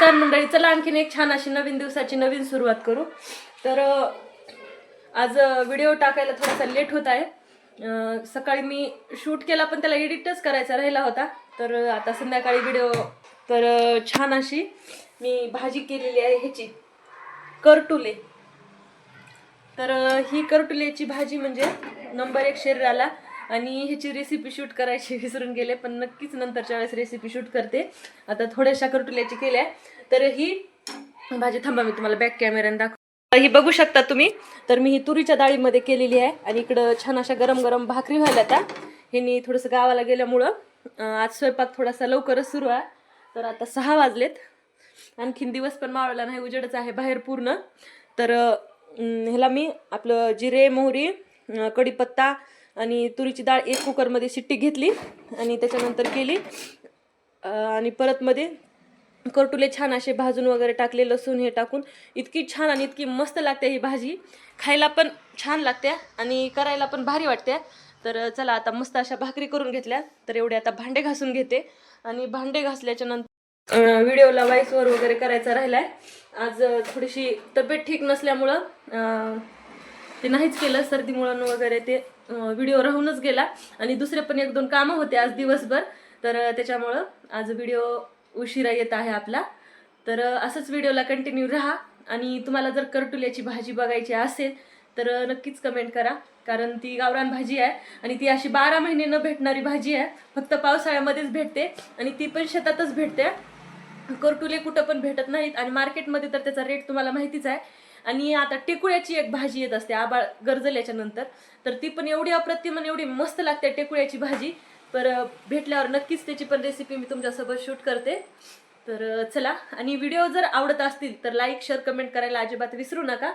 नमस्कार मंडळी चला आणखीन एक छान अशी नवीन दिवसाची नवीन सुरुवात करू. तर आज व्हिडिओ टाकायला थोडासा लेट होत आहे. सकाळी मी शूट केला पण त्याला एडिटच करायचा राहिला होता. तर आता संध्याकाळी व्हिडिओ तर छान अशी मी भाजी केलेली आहे ह्याची. करटुले. तर ही करटुलेची भाजी म्हणजे नंबर एक शरीराला आणि ह्याची रेसिपी शूट करायची विसरून गेले पण नक्कीच नंतरच्या वेळेस रेसिपी शूट करते. आता थोड्याशा करटुल्याची केल्या. तर ही भाजी थांबा मी तुम्हाला बॅक कॅमेऱ्याने दाखव ही बघू शकता तुम्ही. तर मी ही तुरीच्या डाळीमध्ये केलेली आहे आणि इकडं छान अशा गरम गरम भाकरी व्हायला त्या. ह्यांनी थोडंसं गावाला गेल्यामुळं आज स्वयंपाक थोडासा लवकरच सुरू आहे. तर आता सहा वाजलेत. आणखीन दिवस पण मावळला नाही उजेडच आहे बाहेर पूर्ण. तर ह्याला मी आपलं जिरे मोहरी कढीपत्ता आणि तुरीची डाळ एक कुकरमध्ये शिट्टी घेतली आणि त्याच्यानंतर केली. आणि परत मध्ये करटुले छान असे भाजून वगैरे टाकले लसूण हे टाकून. इतकी छान आणि इतकी मस्त लागते ही भाजी. खायला पण छान लागते आणि करायला पण भारी वाटते. तर चला आता मस्त अशा भाकरी करून घेतल्या. तर एवढे आता भांडे घासून घेते. आणि भांडे घासल्याच्या नंतर व्हिडिओला वाईसवर वगैरे करायचा राहिलाय. आज थोडीशी तब्येत ठीक नसल्यामुळं ते नाहीच केलं सर्दी सर्दीमुळं वगैरे ते व्हिडिओ राहूनच गेला. आणि दुसरे पण एक दोन कामं होते आज दिवसभर. तर त्याच्यामुळं आज व्हिडिओ उशिरा येत आहे आपला. तर असंच व्हिडिओला कंटिन्यू राहा. आणि तुम्हाला जर करटुल्याची भाजी बघायची असेल तर नक्कीच कमेंट करा. कारण ती गावरान भाजी आहे आणि ती अशी बारा महिने न भेटणारी भाजी आहे. फक्त पावसाळ्यामध्येच भेटते आणि ती पण शेतातच भेटते. करटुले कुठं पण भेटत नाहीत आणि मार्केटमध्ये तर त्याचा रेट तुम्हाला माहितीच आहे. आणि आता टेकुळ्याची एक भाजी येत असते आबाळ गरजल्याच्या नंतर. तर ती पण एवढी अप्रतिम आणि एवढी मस्त लागते टेकुळ्याची भाजी. तर भेटल्यावर नक्कीच त्याची पण रेसिपी मी तुमच्यासोबत शूट करते. तर चला. आणि व्हिडिओ जर आवडत असतील तर लाईक शेअर कमेंट करायला अजिबात विसरू नका.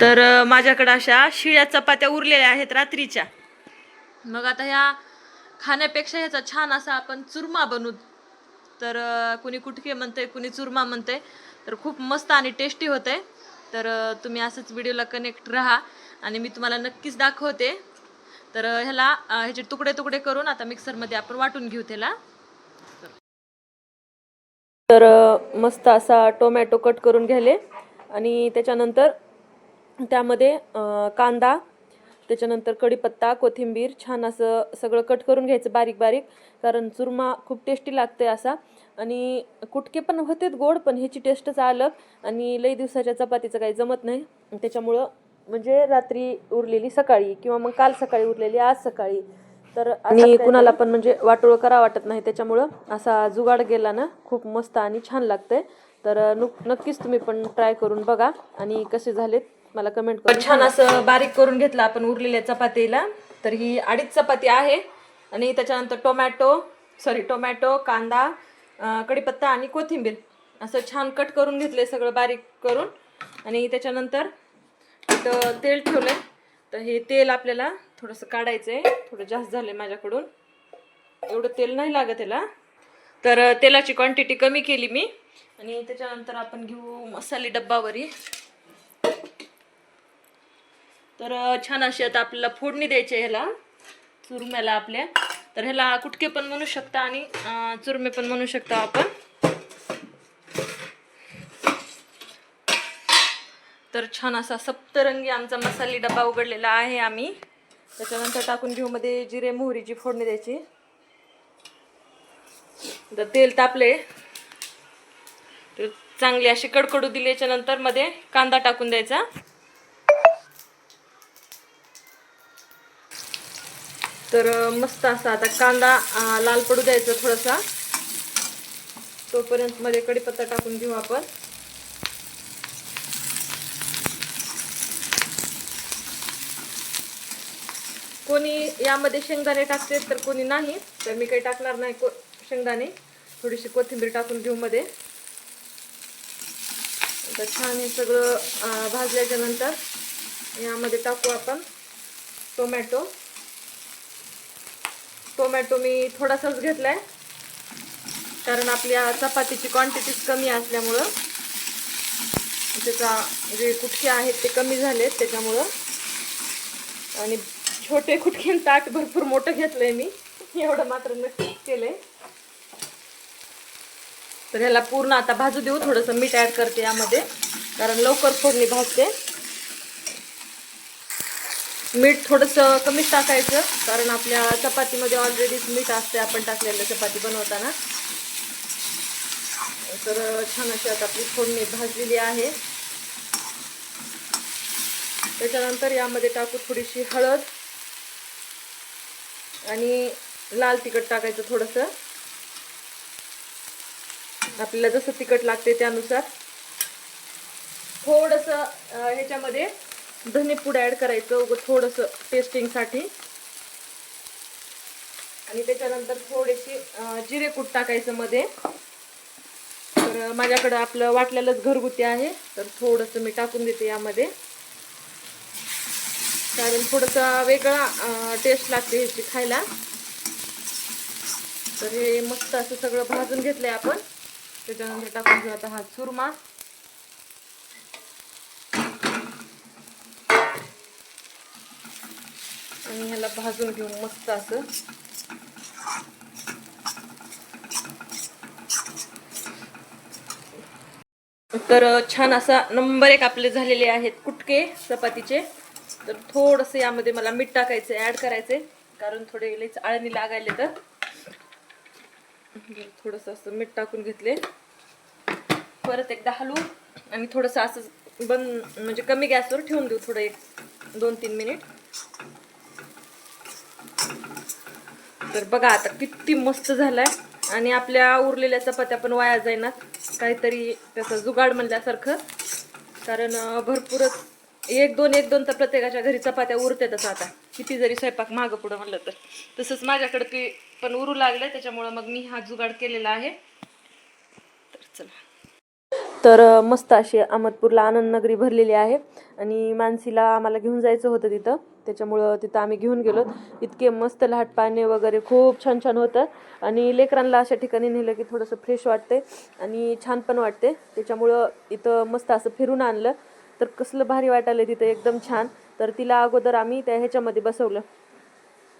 तर माझ्याकडं अशा शिळ्या चपात्या उरलेल्या आहेत रात्रीच्या. मग आता ह्या खाण्यापेक्षा ह्याचा छान असा आपण चुरमा बनू तर कुणी कुटके म्हणते कुणी चुरमा म्हणते तर खूप मस्त आणि टेस्टी होते तर तुम्ही असंच व्हिडिओला कनेक्ट राहा आणि मी तुम्हाला नक्कीच दाखवते. तर ह्याला ह्याचे तुकडे तुकडे करून आता मिक्सरमध्ये आपण वाटून घेऊ त्याला. तर मस्त असा टोमॅटो कट करून घ्याले आणि त्याच्यानंतर त्यामध्ये कांदा त्याच्यानंतर कढीपत्ता कोथिंबीर छान असं सगळं कट करून घ्यायचं बारीक बारीक कारण चुरमा खूप टेस्टी लागते असा. आणि कुटके पण होतेत गोड पण ह्याची टेस्टच अलग. आणि लई दिवसाच्या चपातीचं काही जमत नाही. त्याच्यामुळं म्हणजे रात्री उरलेली सकाळी किंवा मग काल सकाळी उरलेली आज सकाळी. तर आणि कुणाला पण म्हणजे वाटोळं करा वाटत नाही. त्याच्यामुळं असा जुगाड गेला ना खूप मस्त आणि छान लागतंय. तर नुक नक्कीच तुम्ही पण ट्राय करून बघा. आणि कसे झालेत? मला कमेंट करून छान असं बारीक करून घेतलं आपण उरलेल्या चपातीला. तर ही अडीच चपाती आहे. आणि त्याच्यानंतर टोमॅटो सॉरी टोमॅटो कांदा कढीपत्ता आणि कोथिंबीर. असं छान कट करून घेतले सगळं बारीक करून. आणि त्याच्यानंतर इथं तेल ठेवलंय. तर हे तेल आपल्याला थोडंसं काढायचं आहे थोडं जास्त झालं माझ्याकडून. एवढं तेल नाही लागत याला. तर तेलाची क्वांटिटी कमी केली मी. आणि त्याच्यानंतर आपण घेऊ मसाले डब्बावरी. तर छान अशी आता आपल्याला फोडणी द्यायची आहे ह्याला. चुरम्याला आपल्या. तर ह्याला कुटके पण म्हणू शकता आणि चुरमे पण म्हणू शकता आपण. तर छान असा सप्तरंगी आमचा मसाले डबा उघडलेला आहे आम्ही. त्याच्यानंतर टाकून घेऊ मध्ये जिरे मोहरीची फोडणी द्यायची. तर तेल तापले. तर चांगली अशी कडकडू दिल्याच्या नंतर मध्ये कांदा टाकून द्यायचा. तर मस्त असा आता कांदा लाल पडू द्यायचा थोडासा. तोपर्यंत मध्ये कढीपत्ता टाकून घेऊ आपण. कोणी यामध्ये शेंगदाणे टाकते तर कोणी नाही. तर मी काही टाकणार नाही को शेंगदाणे. थोडीशी कोथिंबीर टाकून घेऊ मध्ये. तर छान हे सगळं भाजल्याच्या नंतर यामध्ये टाकू आपण टोमॅटो. टोमॅटो मी थोडासाच घेतलाय. कारण आपल्या चपातीची क्वांटिटीच कमी असल्यामुळं त्याचा जे कुटके आहेत ते कमी झालेत त्याच्यामुळं. आणि छोटे कुटके ताट भरपूर मोठं घेतलंय मी. एवढं मात्र नक्कीच केलंय. तर ह्याला पूर्ण आता भाजू देऊ थोडंसं मीठ ॲड करते यामध्ये. कारण लवकर फोडणी भाजते. मीठ थोडंसं कमीच टाकायचं कारण आपल्या चपातीमध्ये ऑलरेडीच मीठ असते आपण टाकलेलं चपाती बनवताना. तर छान अशी आता आपली फोडणी भाजलेली आहे. त्याच्यानंतर यामध्ये टाकू थोडीशी हळद आणि लाल तिखट टाकायचं थोडंसं. आपल्याला जसं तिखट लागते त्यानुसार. थोडंसं ह्याच्यामध्ये धनेपूड ॲड करायचं उगं थोडंसं टेस्टिंगसाठी आणि त्याच्यानंतर थोडेसे अं, टाकायचं मध्ये. तर माझ्याकडं आपलं वाटलेलंच घरगुती आहे. तर थोडंसं मी टाकून देते यामध्ये. कारण थोडंसं वेगळा टेस्ट लागते ह्याची खायला. तर हे मस्त असं सगळं भाजून घेतलंय आपण. त्याच्यानंतर टाकून घेऊ आता हा चुरमा. आणि ह्याला भाजून घेऊन मस्त असं. तर छान असा नंबर एक आपले झालेले आहेत कुटके चपातीचे. तर थोडंसं यामध्ये मला मीठ टाकायचं ॲड करायचे कारण थोडे लईच आळणी लागायले तर. थोडंसं असं मीठ टाकून घेतले. परत एकदा हलवू आणि थोडंसं असं बंद म्हणजे कमी गॅसवर ठेवून देऊ थोडं एक दोन तीन मिनिट. तर बघा आता किती मस्त झालाय. आणि आपल्या उरलेल्या चपात्या पण वाया जाईनात. काहीतरी त्याचं जुगाड म्हणल्यासारखं. कारण भरपूरच एक दोन एक दोन तर प्रत्येकाच्या घरी चपात्या उरतातच आता. किती जरी स्वयंपाक मागं पुढं म्हणलं तर. तसंच माझ्याकडे ते पण उरू लागलं त्याच्यामुळं मग मी हा जुगाड केलेला आहे. तर चला. तर मस्त अशी अहमदपूरला आनंदनगरी भरलेली आहे आणि मानसीला आम्हाला घेऊन जायचं होतं तिथं. त्याच्यामुळं तिथं आम्ही घेऊन गेलो. इतके मस्त लहाट पाणी वगैरे खूप छान छान होतं. आणि लेकरांना अशा ठिकाणी नेलं की थोडंसं फ्रेश वाटते आणि छान पण वाटते त्याच्यामुळं इथं मस्त असं फिरून आणलं. तर कसलं भारी वाटायलं तिथं एकदम छान. तर तिला अगोदर आम्ही त्या ह्याच्यामध्ये बसवलं.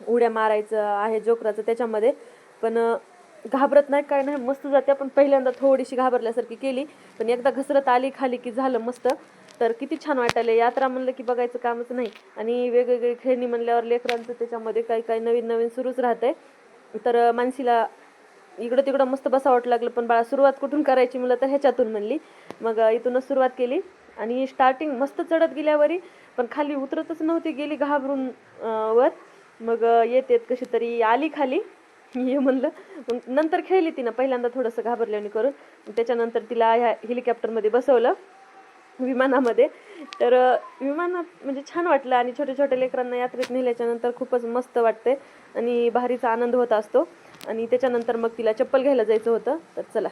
उड्या मारायचं आहे जोकराचं त्याच्यामध्ये. पण घाबरत नाही काय नाही. मस्त जाते पण पहिल्यांदा थोडीशी घाबरल्यासारखी केली पण एकदा घसरत आली खाली की झालं मस्त. तर किती छान वाटायला. यात्रा म्हणलं की बघायचं कामच नाही. आणि वेगवेगळी खेळणी म्हणल्यावर लेकरांचं त्याच्यामध्ये काही काही नवीन नवीन सुरूच राहते तर मानसीला इकडं तिकडं मस्त बसावं लागलं पण बाळा सुरुवात कुठून करायची मला तर ह्याच्यातून म्हणली. मग इथूनच सुरुवात केली. आणि स्टार्टिंग मस्त चढत गेल्यावरी पण खाली उतरतच नव्हती गेली घाबरून वर. मग येत येत कशी तरी आली खाली. हे म्हणलं. मग नंतर खेळली तिनं पहिल्यांदा थोडंसं घाबरल्याने करून. त्याच्यानंतर तिला ह्या हेलिकॉप्टरमध्ये बसवलं विमानामध्ये. तर विमानात म्हणजे छान वाटलं आणि छोट्या छोट्या लेकरांना यात्रेत नेल्याच्यानंतर खूपच मस्त वाटते आणि भारीचा आनंद होत असतो. आणि त्याच्यानंतर मग तिला चप्पल घ्यायला जायचं होतं. तर चला.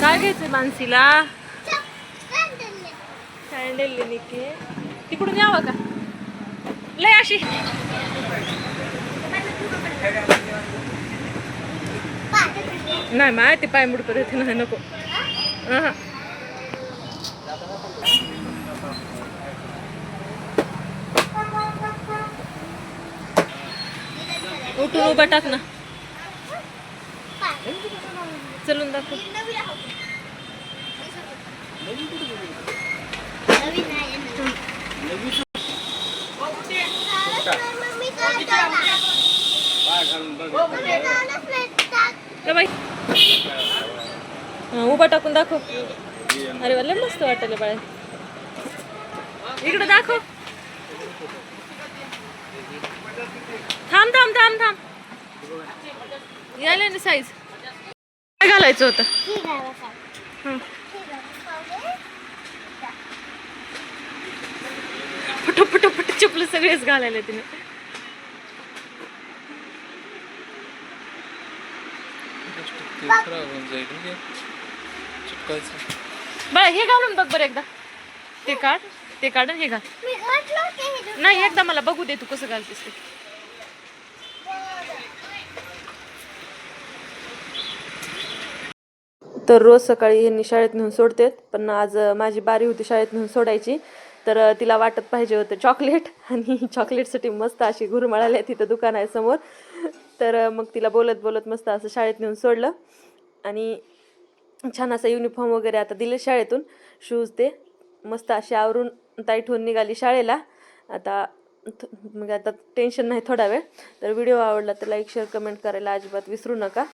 काय घ्यायचं मानसीला? सँडल निके तिकडून यावं का लय अशी नाही माय ते पाय मुडकत येते नाही नको उठून उभा टाक ना चलून दाखव उभा टाकून दाखव. अरे वाला मस्त वाटलं बाळा. इकडे दाखव. थांब थांब थांब थांब. यायला ना साईज काय घालायचं होतं? हं. फटो फटो चपलं सगळेच घालायला तिने. बरं हे घालून बघ बरं एकदा. ते काढ ते काढ हे घाल. नाही एकदा मला बघू दे तू कसं घालतेस ते. तर रोज सकाळी ह्यांनी शाळेत नेऊन सोडतेत पण आज माझी बारी होती शाळेत नेऊन सोडायची. तर तिला वाटत पाहिजे होतं चॉकलेट आणि चॉकलेटसाठी मस्त अशी घुरमळाली आहे तिथं दुकान आहे समोर तर मग तिला बोलत बोलत मस्त असं शाळेत नेऊन सोडलं. आणि छान असा युनिफॉर्म वगैरे आता दिले शाळेतून शूज ते. मस्त अशी आवरून ताईट होऊन निघाली शाळेला. आता थ- मग म्हणजे आता टेन्शन नाही थोडा वेळ. तर व्हिडिओ आवडला तर लाईक शेअर कमेंट करायला अजिबात विसरू नका.